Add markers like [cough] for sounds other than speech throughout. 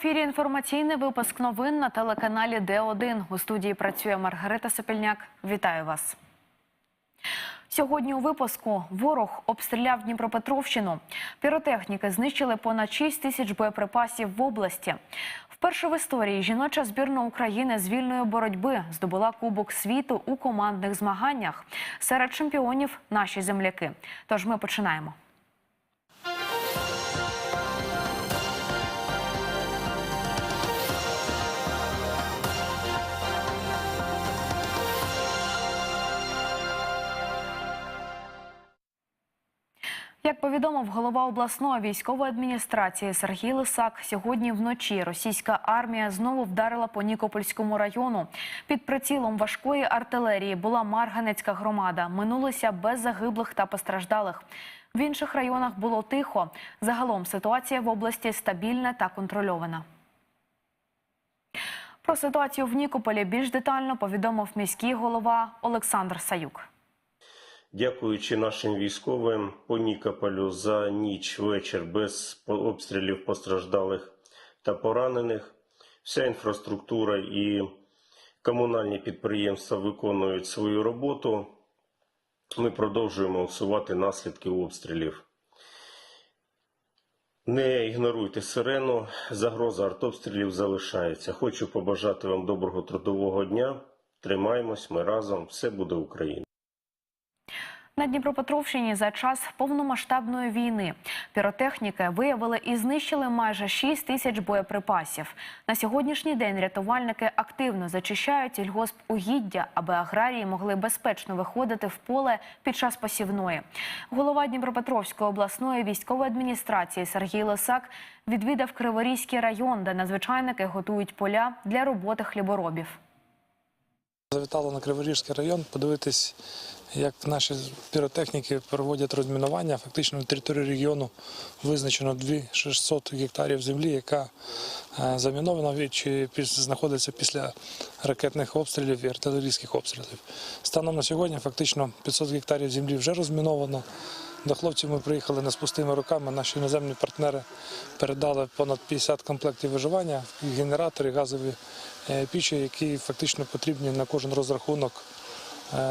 ефірі інформаційний випуск новин на телеканалі Д1. У студії працює Маргарита Сопільняк. Вітаю вас. Сьогодні у випуску ворог обстріляв Дніпропетровщину. Піротехніки знищили понад 6 тисяч боєприпасів в області. Вперше в історії жіноча збірна України з вільної боротьби здобула Кубок світу у командних змаганнях. Серед чемпіонів наші земляки. Тож ми починаємо. Як повідомив голова обласної військової адміністрації Сергій Лисак, сьогодні вночі російська армія знову вдарила по Нікопольському району. Під прицілом важкої артилерії була Марганецька громада. Минулися без загиблих та постраждалих. В інших районах було тихо. Загалом ситуація в області стабільна та контрольована. Про ситуацію в Нікополі більш детально повідомив міський голова Олександр Саюк. Дякуючи нашим військовим по Нікополю за ніч вечір без обстрілів постраждалих та поранених. Вся інфраструктура і комунальні підприємства виконують свою роботу. Ми продовжуємо усувати наслідки обстрілів. Не ігноруйте сирену, загроза артобстрілів залишається. Хочу побажати вам доброго трудового дня. Тримаємось, ми разом, все буде Україна. На Дніпропетровщині за час повномасштабної війни піротехніки виявили і знищили майже 6 тисяч боєприпасів. На сьогоднішній день рятувальники активно зачищають сільгосп угіддя, аби аграрії могли безпечно виходити в поле під час посівної. Голова Дніпропетровської обласної військової адміністрації Сергій Лисак відвідав Криворізький район, де надзвичайники готують поля для роботи хліборобів. Завітали на Криворіжський район подивитись, як наші піротехніки проводять розмінування. Фактично на території регіону визначено 2600 гектарів землі, яка е, замінована чи знаходиться після ракетних обстрілів і артилерійських обстрілів. Станом на сьогодні фактично 500 гектарів землі вже розміновано. До хлопців ми приїхали не з пустими руками. Наші іноземні партнери передали понад 50 комплектів виживання, генератори, газові е, пічі, які фактично потрібні на кожен розрахунок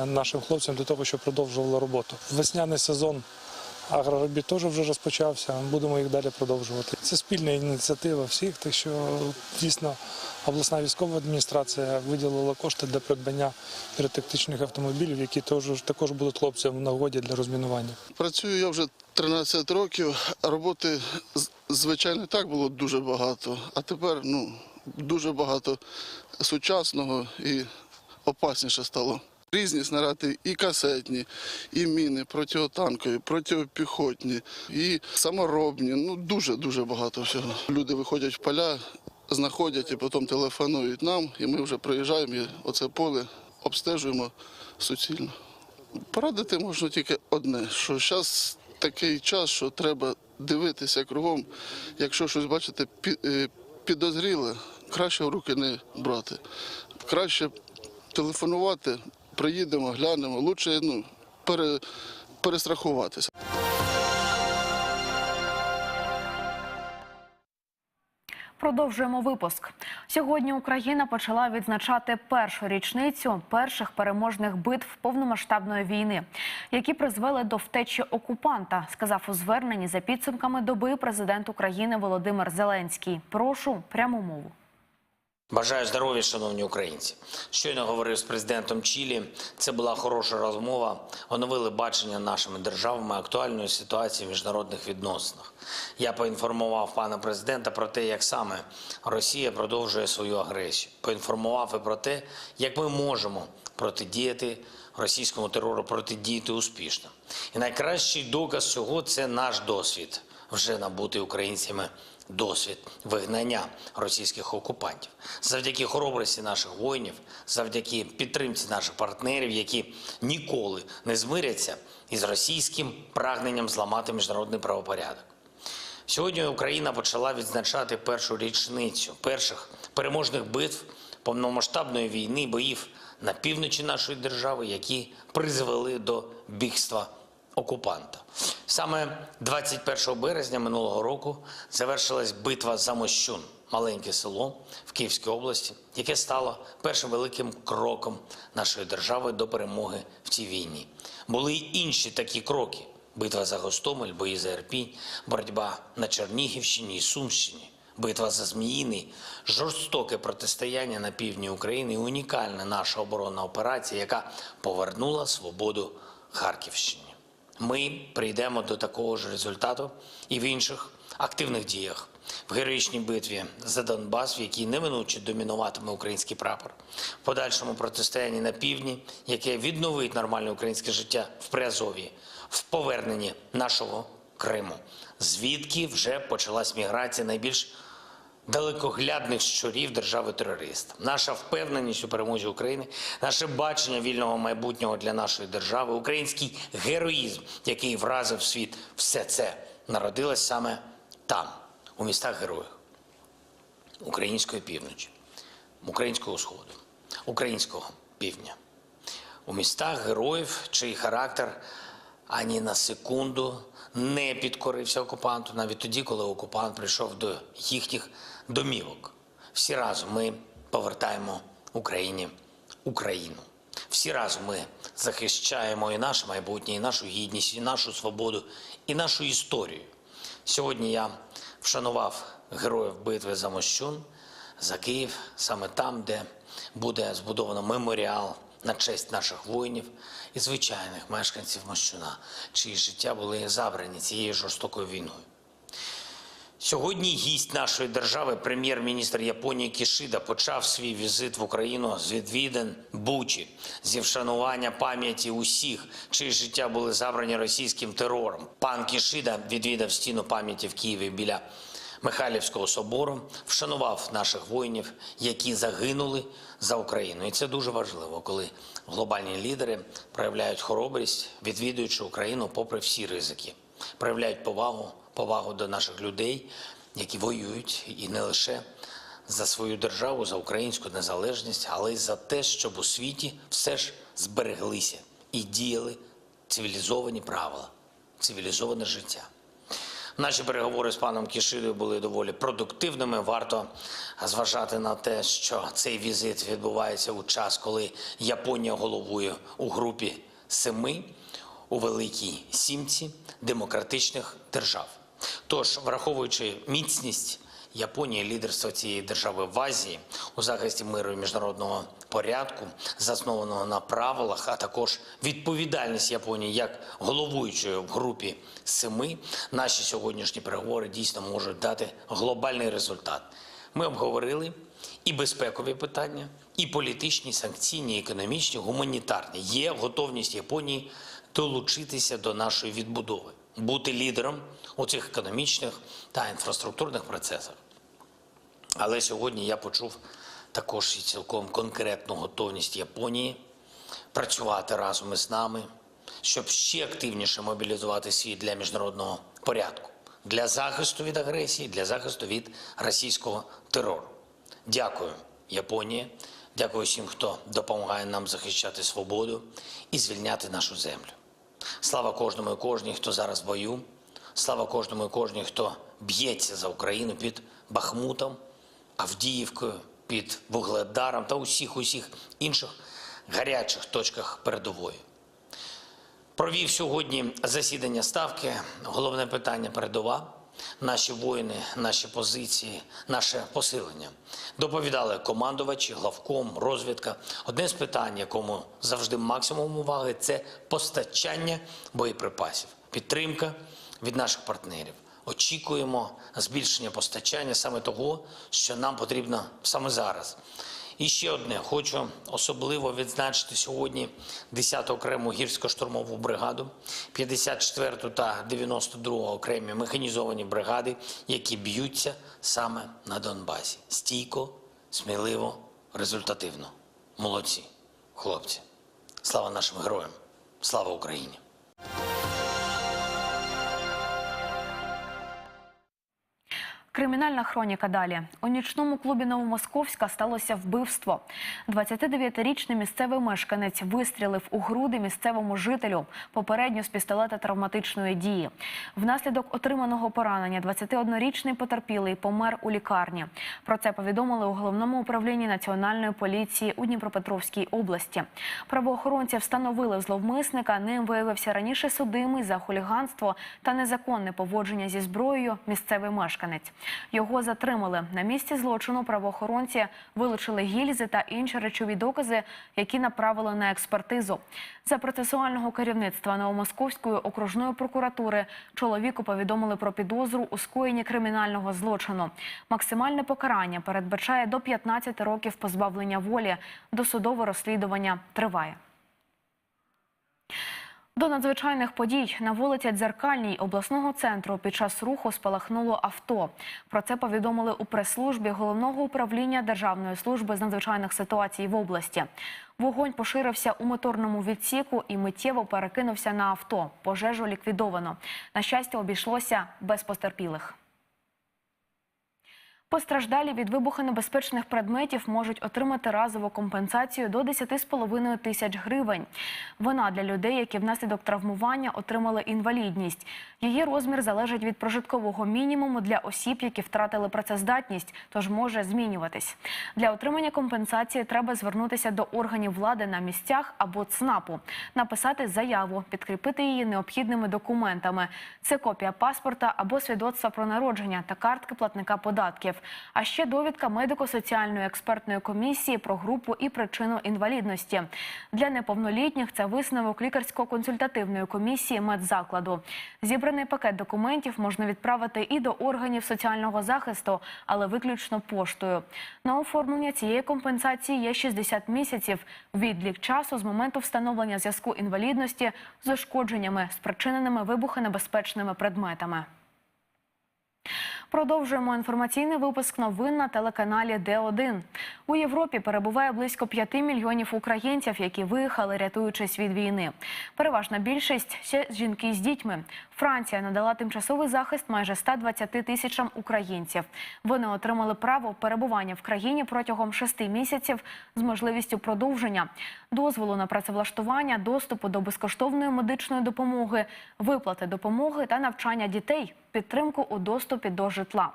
нашим хлопцям для того, щоб продовжували роботу. Весняний сезон агроробіт теж вже розпочався. Будемо їх далі продовжувати. Це спільна ініціатива всіх, так що дійсно обласна військова адміністрація виділила кошти для придбання піротехнічних автомобілів, які теж також будуть хлопцям в нагоді для розмінування. Працюю я вже 13 років. Роботи звичайно так було дуже багато, а тепер ну дуже багато сучасного і опасніше стало. Різні снаряди і касетні, і міни, протитанкові, протипіхотні, і саморобні. Ну дуже дуже багато всього. Люди виходять в поля, знаходять і потім телефонують нам, і ми вже приїжджаємо і оце поле обстежуємо суцільно. Порадити можна тільки одне, що зараз такий час, що треба дивитися кругом. Якщо щось бачите е, підозріле, краще в руки не брати. Краще телефонувати, приїдемо, глянемо. Лучше ну, пере, перестрахуватися. Продовжуємо випуск. Сьогодні Україна почала відзначати першу річницю перших переможних битв повномасштабної війни, які призвели до втечі окупанта, сказав у зверненні за підсумками доби президент України Володимир Зеленський. Прошу пряму мову. Бажаю здоров'я, шановні українці. Щойно говорив з президентом Чилі. Це була хороша розмова. Оновили бачення нашими державами актуальної ситуації в міжнародних відносинах. Я поінформував пана президента про те, як саме Росія продовжує свою агресію. Поінформував і про те, як ми можемо протидіяти російському терору, протидіяти успішно. І найкращий доказ цього це наш досвід, вже набутий українцями досвід вигнання російських окупантів. Завдяки хоробрості наших воїнів, завдяки підтримці наших партнерів, які ніколи не змиряться із російським прагненням зламати міжнародний правопорядок. Сьогодні Україна почала відзначати першу річницю перших переможних битв повномасштабної війни, боїв на півночі нашої держави, які призвели до бігства окупанта. Саме 21 березня минулого року завершилась битва за Мощун. маленьке село в Київській області, яке стало першим великим кроком нашої держави до перемоги в цій війні. Були й інші такі кроки: битва за Гостомель, бої за Ірпінь, боротьба на Чернігівщині і Сумщині. Битва за Зміїний, жорстоке протистояння на півдні України і унікальна наша оборонна операція, яка повернула свободу Харківщині. Ми прийдемо до такого ж результату і в інших активних діях. В героїчній битві за Донбас, в якій неминуче домінуватиме український прапор, в подальшому протистоянні на півдні, яке відновить нормальне українське життя в Приазов'ї, в поверненні нашого Криму, звідки вже почалась міграція найбільш далекоглядних щурів держави-терориста. Наша впевненість у перемозі України, наше бачення вільного майбутнього для нашої держави, український героїзм, який вразив світ, все це народилось саме там, у містах героїв української півночі, українського сходу, українського півдня. У містах героїв, чий характер ані на секунду не підкорився окупанту, навіть тоді, коли окупант прийшов до їхніх домівок. Всі разом ми повертаємо Україні Україну. Всі разом ми захищаємо і наше майбутнє, і нашу гідність, і нашу свободу, і нашу історію. Сьогодні я вшанував героїв битви за Мощун, за Київ, саме там, де буде збудовано меморіал на честь наших воїнів і звичайних мешканців Мощуна, чиї життя були забрані цією жорстокою війною. Сьогодні гість нашої держави, прем'єр-міністр Японії Кішида, почав свій візит в Україну з відвідин Бучі, зі вшанування пам'яті усіх, чиї життя були забрані російським терором. Пан Кішида відвідав стіну пам'яті в Києві біля Михайлівського собору, вшанував наших воїнів, які загинули за Україну. І це дуже важливо, коли глобальні лідери проявляють хоробрість, відвідуючи Україну попри всі ризики, проявляють повагу, повагу до наших людей, які воюють, і не лише за свою державу, за українську незалежність, але й за те, щоб у світі все ж збереглися і діяли цивілізовані правила, цивілізоване життя. Наші переговори з паном Кішидою були доволі продуктивними. Варто зважати на те, що цей візит відбувається у час, коли Японія головує у групі семи у Великій Сімці демократичних держав. Тож, враховуючи міцність Японії, лідерство цієї держави в Азії у захисті миру і міжнародного порядку, заснованого на правилах, а також відповідальність Японії як головуючої в групі семи, наші сьогоднішні переговори дійсно можуть дати глобальний результат. Ми обговорили і безпекові питання, і політичні, санкційні, економічні, гуманітарні. Є готовність Японії долучитися до нашої відбудови, бути лідером у цих економічних та інфраструктурних процесах. Але сьогодні я почув також і цілком конкретну готовність Японії працювати разом із нами, щоб ще активніше мобілізувати світ для міжнародного порядку, для захисту від агресії, для захисту від російського терору. Дякую, Японія. Дякую всім, хто допомагає нам захищати свободу і звільняти нашу землю. Слава кожному і кожній, хто зараз в бою. Слава кожному і кожній, хто б'ється за Україну під Бахмутом, Авдіївкою, під Вугледаром та усіх усіх інших гарячих точках передової. Провів сьогодні засідання ставки. Головне питання передова. Наші воїни, наші позиції, наше посилення. Доповідали командувачі, главком, розвідка. Одне з питань, якому завжди максимум уваги, це постачання боєприпасів, підтримка від наших партнерів. Очікуємо збільшення постачання саме того, що нам потрібно саме зараз. І ще одне хочу особливо відзначити сьогодні 10-ту окрему гірсько-штурмову бригаду, 54-ту та 92-ту окремі механізовані бригади, які б'ються саме на Донбасі. Стійко, сміливо, результативно. Молодці, хлопці. Слава нашим героям! Слава Україні! Кримінальна хроніка далі. У нічному клубі Новомосковська сталося вбивство. 29-річний місцевий мешканець вистрілив у груди місцевому жителю, попередньо з пістолета травматичної дії. Внаслідок отриманого поранення 21-річний потерпілий помер у лікарні. Про це повідомили у головному управлінні національної поліції у Дніпропетровській області. Правоохоронці встановили зловмисника. Ним виявився раніше судимий за хуліганство та незаконне поводження зі зброєю місцевий мешканець. Його затримали на місці злочину. Правоохоронці вилучили гільзи та інші речові докази, які направили на експертизу. За процесуального керівництва Новомосковської окружної прокуратури чоловіку повідомили про підозру у скоєнні кримінального злочину. Максимальне покарання передбачає до 15 років позбавлення волі. Досудове розслідування триває. До надзвичайних подій на вулиці Дзеркальній обласного центру під час руху спалахнуло авто. Про це повідомили у прес-службі головного управління Державної служби з надзвичайних ситуацій в області. Вогонь поширився у моторному відсіку і миттєво перекинувся на авто. Пожежу ліквідовано. На щастя, обійшлося без потерпілих. Постраждалі від вибухонебезпечних предметів можуть отримати разову компенсацію до 10,5 тисяч гривень. Вона для людей, які внаслідок травмування отримали інвалідність. Її розмір залежить від прожиткового мінімуму для осіб, які втратили працездатність, тож може змінюватись. Для отримання компенсації треба звернутися до органів влади на місцях або ЦНАПу, написати заяву, підкріпити її необхідними документами. Це копія паспорта або свідоцтва про народження та картки платника податків. А ще довідка медико-соціальної експертної комісії про групу і причину інвалідності. Для неповнолітніх це висновок лікарсько-консультативної комісії медзакладу. Зібраний пакет документів можна відправити і до органів соціального захисту, але виключно поштою. На оформлення цієї компенсації є 60 місяців. Відлік часу з моменту встановлення зв'язку інвалідності з ушкодженнями, спричиненими вибухонебезпечними предметами. Продовжуємо інформаційний випуск новин на телеканалі Д1. У Європі перебуває близько 5 мільйонів українців, які виїхали, рятуючись від війни. Переважна більшість ще жінки з дітьми. Франція надала тимчасовий захист майже 120 тисячам українців. Вони отримали право перебування в країні протягом 6 місяців з можливістю продовження, дозволу на працевлаштування, доступу до безкоштовної медичної допомоги, виплати допомоги та навчання дітей підтримку у доступі до житла.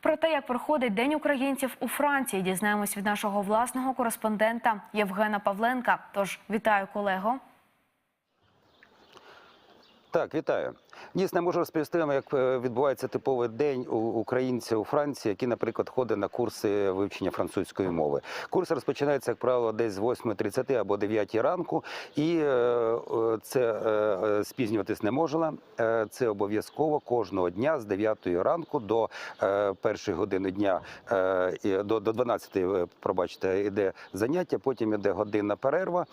Про те, як проходить День українців у Франції, дізнаємось від нашого власного кореспондента Євгена Павленка. Тож вітаю колего. Так, вітаю. Дійсно, можу розповісти вам, як е, відбувається типовий день у українця у Франції, який, наприклад, ходить на курси вивчення французької мови. Курс розпочинається, як правило, десь з 8.30 або 9 ранку, і е, е, це спізнюватись не можна. Це обов'язково кожного дня з 9 ранку до першої години дня до, до 12, е, пробачте, йде заняття, потім йде годинна перерва.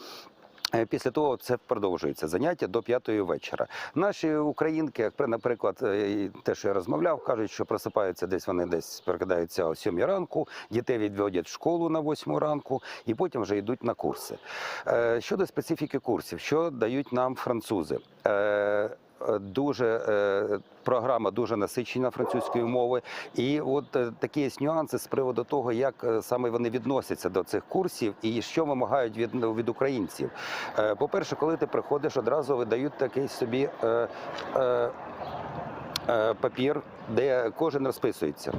Е, Після того це продовжується заняття до п'ятої вечора. Наші українки, як при- наприклад, е, те, що я розмовляв, кажуть, що просипаються десь вони десь прокидаються о сьомій ранку, дітей відводять в школу на восьму ранку, і потім вже йдуть на курси. Е, Щодо специфіки курсів, що дають нам французи. Е, Дуже е, програма дуже насичена французькою мовою. і от е, такі є нюанси з приводу того, як саме вони відносяться до цих курсів і що вимагають від, ну, від українців. По-перше, коли ти приходиш, одразу видають такий собі. Папір, де кожен розписується.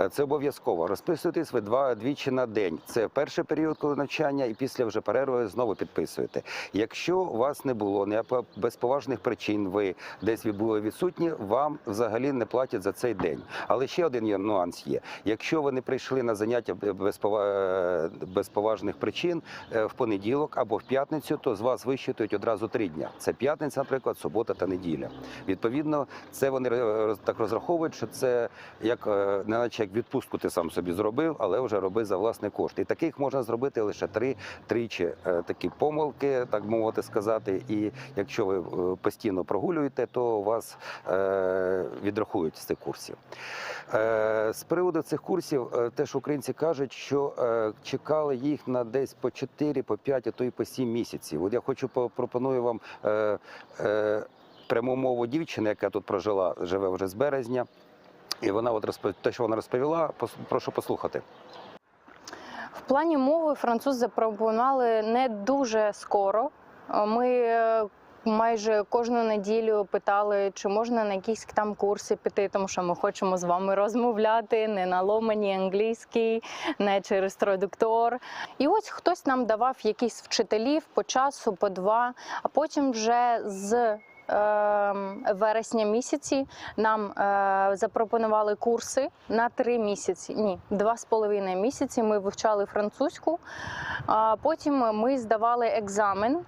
Е, Це обов'язково. Розписуєтесь ви два двічі на день. Це перший період коли навчання, і після вже перерви знову підписуєте. Якщо у вас не було, не без поважних причин, ви десь були відсутні, вам взагалі не платять за цей день. Але ще один нюанс є. Якщо ви не прийшли на заняття е, без поважних причин е, в понеділок або в п'ятницю, то з вас вищитують одразу три дня. Це п'ятниця, наприклад, субота та неділя. Відповідно, це вони так розраховують, що це як е, не наче як відпустку ти сам собі зробив, але вже роби за власний кошт. І таких можна зробити лише три тричі е, такі помилки, так мовити сказати. І якщо ви е, постійно прогулюєте, то вас відрахують з цих курсів. З приводу цих курсів, теж українці кажуть, що чекали їх на десь по 4, по 5, а то й по 7 місяців. От я хочу по- пропоную вам пряму мову дівчини, яка тут прожила, живе вже з березня. І вона от розпов... те, що вона розповіла, прошу послухати. В плані мови француз запропонували не дуже скоро. Ми е, майже кожну неділю питали, чи можна на якісь там курси піти, тому що ми хочемо з вами розмовляти не на ломані англійській, не через традуктор. І ось хтось нам давав якісь вчителів по часу, по два, а потім вже з. Ем, Вересня місяці нам е, запропонували курси на три місяці. Ні, два з половиною місяці ми вивчали французьку. Потім ми здавали екзамен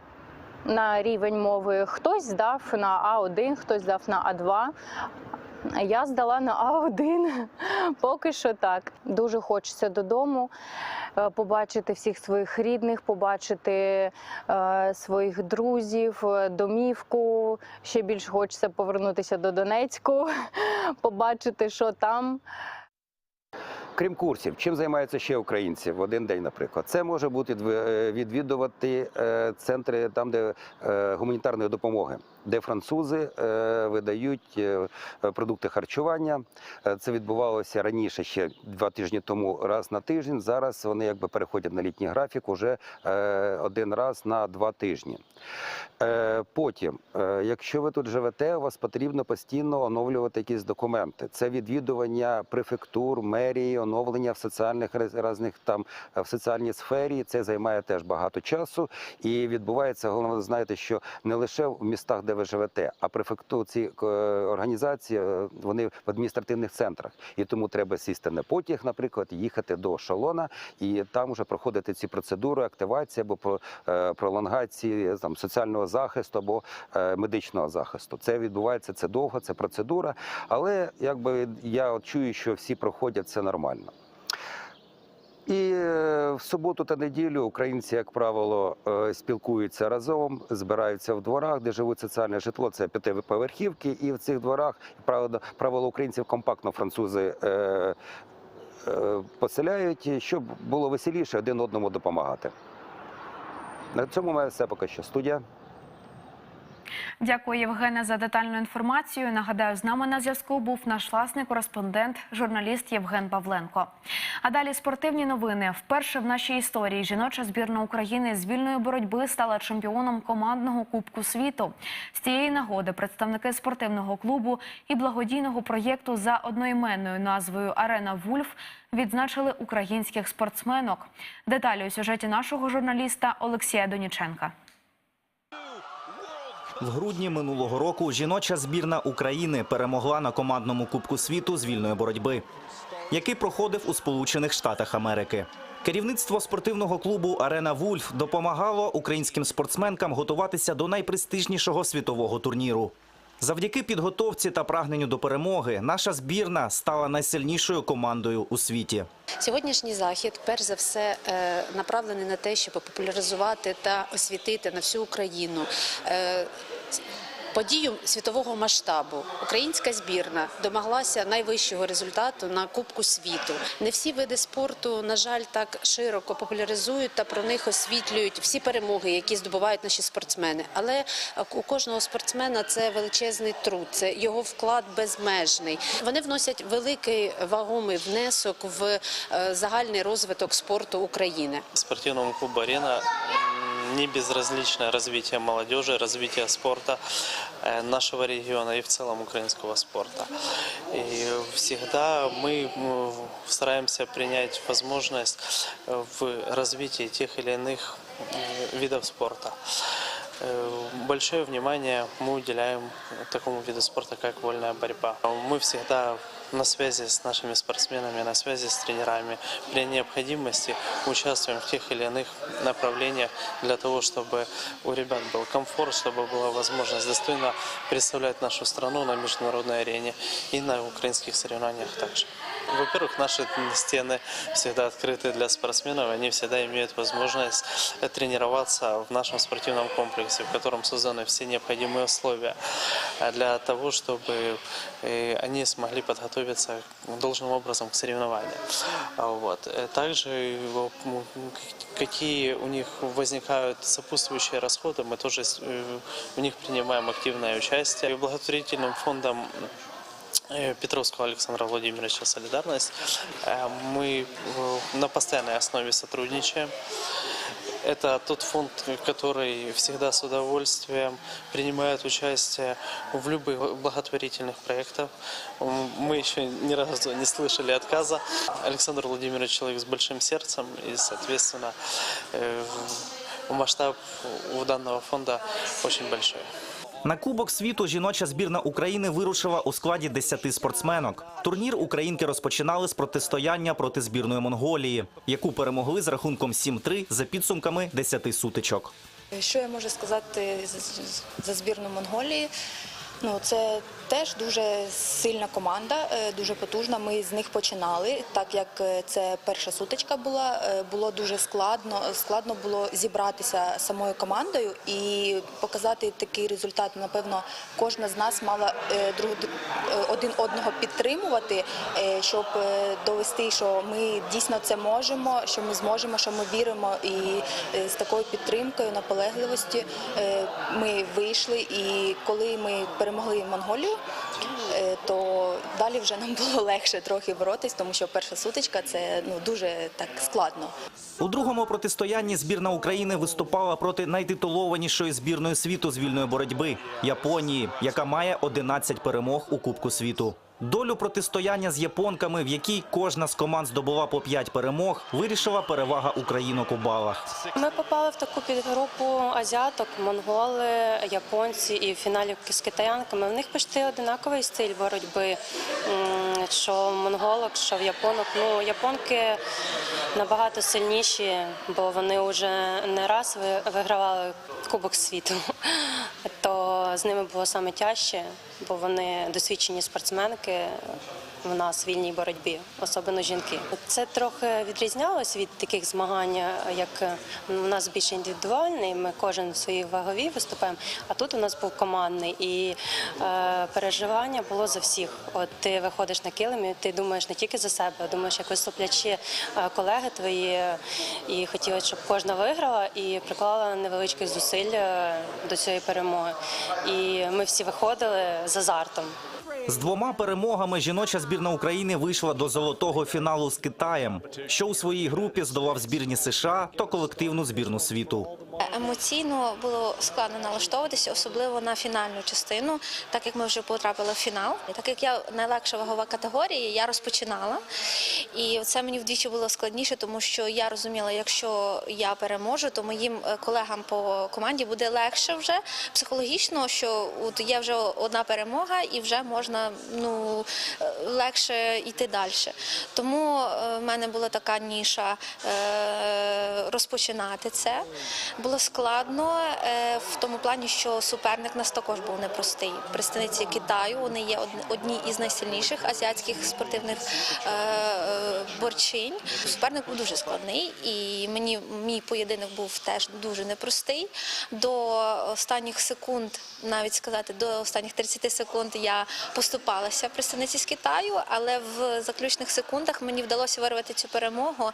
на рівень мови. Хтось здав на А1, хтось здав на А2. Я здала на А1. Поки що так. Дуже хочеться додому е, побачити всіх своїх рідних, побачити е, своїх друзів, е, домівку. Ще більше хочеться повернутися до Донецьку, [laughs] побачити, що там. Крім курсів, чим займаються ще українці в один день, наприклад, це може бути е, відвідувати е, центри там, де е, гуманітарної допомоги, де французи видають продукти харчування. Це відбувалося раніше, ще два тижні тому, раз на тиждень. Зараз вони якби переходять на літній графік уже один раз на два тижні. Потім, якщо ви тут живете, у вас потрібно постійно оновлювати якісь документи. Це відвідування префектур, мерії, оновлення в соціальних різних там е, в соціальній сфері. Це займає теж багато часу. І відбувається головне, знаєте, що не лише в містах, де ви живете, а префекту ці е, організації е, вони в адміністративних центрах. І тому треба сісти на потяг, наприклад, їхати до шалона і там вже проходити ці процедури активації або про пролонгації там соціального захисту або медичного захисту. Це відбувається це довго, це процедура. Але якби я от чую, що всі проходять це нормально. І е, в суботу та неділю українці, як правило, е, спілкуються разом, збираються в дворах, де живуть соціальне житло. Це п'ятиповерхівки, і в цих дворах правило, правило українців компактно французи. Е, е, Поселяють, щоб було веселіше один одному допомагати. На цьому має все поки що. Студія. Дякую, Євгене, за детальну інформацію. Нагадаю, з нами на зв'язку був наш власний кореспондент, журналіст Євген Павленко. А далі спортивні новини. Вперше в нашій історії жіноча збірна України з вільної боротьби стала чемпіоном командного Кубку світу. З цієї нагоди представники спортивного клубу і благодійного проєкту за одноіменною назвою Арена Вульф відзначили українських спортсменок. Деталі у сюжеті нашого журналіста Олексія Доніченка. В грудні минулого року жіноча збірна України перемогла на командному Кубку світу з вільної боротьби, який проходив у Сполучених Штатах Америки. Керівництво спортивного клубу Арена Вульф допомагало українським спортсменкам готуватися до найпрестижнішого світового турніру. Завдяки підготовці та прагненню до перемоги наша збірна стала найсильнішою командою у світі. Сьогоднішній захід, перш за все, е, направлений на те, щоб популяризувати та освітити на всю Україну. Подію світового масштабу українська збірна домоглася найвищого результату на Кубку світу. Не всі види спорту, на жаль, так широко популяризують та про них освітлюють всі перемоги, які здобувають наші спортсмени. Але у кожного спортсмена це величезний труд, це його вклад безмежний. Вони вносять великий вагомий внесок в е, загальний розвиток спорту України. спортивному клубу «Арена» не безразличное развитие молодежи, развитие спорта э, нашего региона и в целом украинского спорта. И всегда мы м, стараемся принять возможность э, в развитии тех или иных м, видов спорта. Э, Большое внимание мы уделяем такому виду спорта, как вольная борьба. Мы всегда на связи с нашими спортсменами, на связи с тренерами. При необходимости участвуем в тех или иных направлениях для того, чтобы у ребят был комфорт, чтобы была возможность достойно представлять нашу страну на международной арене и на украинских соревнованиях также. Во-первых, наши стены всегда открыты для спортсменов, они всегда имеют возможность тренироваться в нашем спортивном комплексе, в котором созданы все необходимые условия для того, чтобы э, они смогли подготовиться должным образом к соревнованиям. А Вот. Э, Также э, какие у них возникают сопутствующие расходы, мы тоже в них принимаем активное участие. И благотворительным фондом Петровского Александра Владимировича «Солидарность». Э, Мы э, на постоянной основе сотрудничаем. Это тот фонд, который всегда с удовольствием принимает участие в любых благотворительных проектах. Мы еще ни разу не слышали отказа. Александр Владимирович человек с большим сердцем, и, соответственно, э, масштаб у данного фонда очень большой. На Кубок світу жіноча збірна України вирушила у складі 10 спортсменок. Турнір українки розпочинали з протистояння проти збірної Монголії, яку перемогли з рахунком 7-3 за підсумками 10 сутичок. Що я можу сказати за- збірну Монголії? Ну, це теж дуже сильна команда, е, дуже потужна. Ми з них починали, так як е, це перша сутичка була. е, Було дуже складно. Складно було зібратися самою командою і показати такий результат. Напевно, кожна з нас мала один одного підтримувати, щоб довести, що ми дійсно це можемо, що ми зможемо, що ми віримо. І з такою підтримкою, наполегливості ми вийшли. І коли ми перемогли Монголію, то далі вже нам було легше трохи боротись, тому що перша сутичка це ну дуже так складно. У другому протистоянні збірна України виступала проти найтитулованішої збірної світу з вільної боротьби Японії, яка має 11 перемог у Кубку світу. Долю протистояння з японками, в якій кожна з команд здобула по 5 перемог, вирішила перевага українок у балах. Ми попали в таку підгрупу азіаток, монголи, японці і в фіналі з китаянками. В них почти одинаковий стиль боротьби. Що в монголок, що в японок. Ну, японки набагато сильніші, бо вони вже не раз вигравали Кубок світу. [laughs] То з ними було саме тяжче, бо вони досвідчені спортсменки в нас в вільній боротьбі, особливо жінки. Це трохи відрізнялось від таких змагань, як е, у нас більш індивідуальний. Ми кожен в своїй ваговій виступаємо. А тут у нас був командний і е, переживання було за всіх. От ти виходиш на килим, ти думаєш не тільки за себе, а думаєш, як виступлячі е, колеги твої, е, і хотіли, щоб кожна виграла і приклала невеличких зусиль е, до цієї перемоги. І ми всі виходили з азартом. З двома перемогами жіноча збірна України вийшла до золотого фіналу з Китаєм, що у своїй групі здолав збірні США та колективну збірну світу. Емоційно було складно налаштовуватися, особливо на фінальну частину, так як ми вже потрапили в фінал. Так як я найлегша вагова категорія, я розпочинала. І це мені вдвічі було складніше, тому що я розуміла, якщо я переможу, то моїм е, колегам по команді буде легше вже психологічно, що от є вже одна перемога і вже можна ну, легше йти далі. Тому е, в мене була така ніша е, розпочинати це. Було складно е, в тому плані, що суперник нас також був непростий. Представниці Китаю вони є одні- із найсильніших азіатських спортивних е, борчинь. Суперник був дуже складний, і мені мій поєдинок був теж дуже непростий. До останніх секунд, навіть сказати, до останніх 30 секунд я поступалася представниці з Китаю, але в заключних секундах мені вдалося вирвати цю перемогу.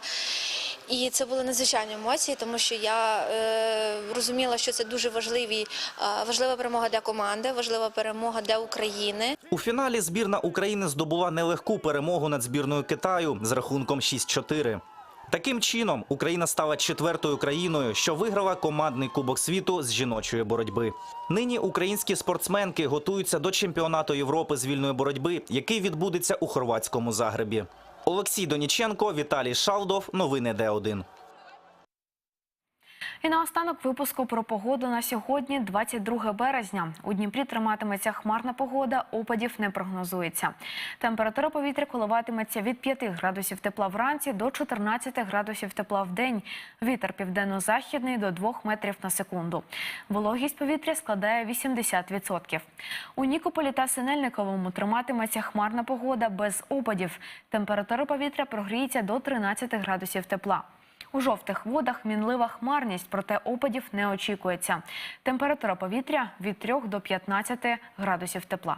І це були надзвичайні емоції, тому що я е, розуміла, що це дуже важливі, е, важлива перемога для команди, важлива перемога для України. У фіналі збірна України здобула нелегку перемогу над збірною Китаю з рахунком 6-4. Таким чином, Україна стала четвертою країною, що виграла командний кубок світу з жіночої боротьби. Нині українські спортсменки готуються до чемпіонату Європи з вільної боротьби, який відбудеться у хорватському Загребі. Олексій Доніченко, Віталій Шалдов. Новини Д1. І наостанок випуску про погоду на сьогодні, 22 березня. У Дніпрі триматиметься хмарна погода, опадів не прогнозується. Температура повітря коливатиметься від 5 градусів тепла вранці до 14 градусів тепла в день. Вітер південно-західний до 2 метрів на секунду. Вологість повітря складає 80%. У Нікополі та Синельниковому триматиметься хмарна погода без опадів. Температура повітря прогріється до 13 градусів тепла. У жовтих водах мінлива хмарність, проте опадів не очікується. Температура повітря від 3 до 15 градусів тепла.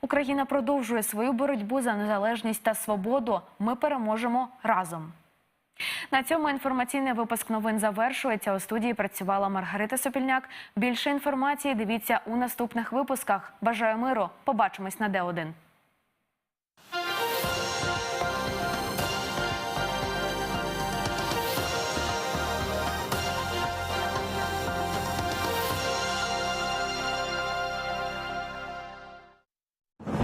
Україна продовжує свою боротьбу за незалежність та свободу. Ми переможемо разом. На цьому інформаційний випуск новин завершується. У студії працювала Маргарита Сопільняк. Більше інформації дивіться у наступних випусках. Бажаю миру. Побачимось на Д1.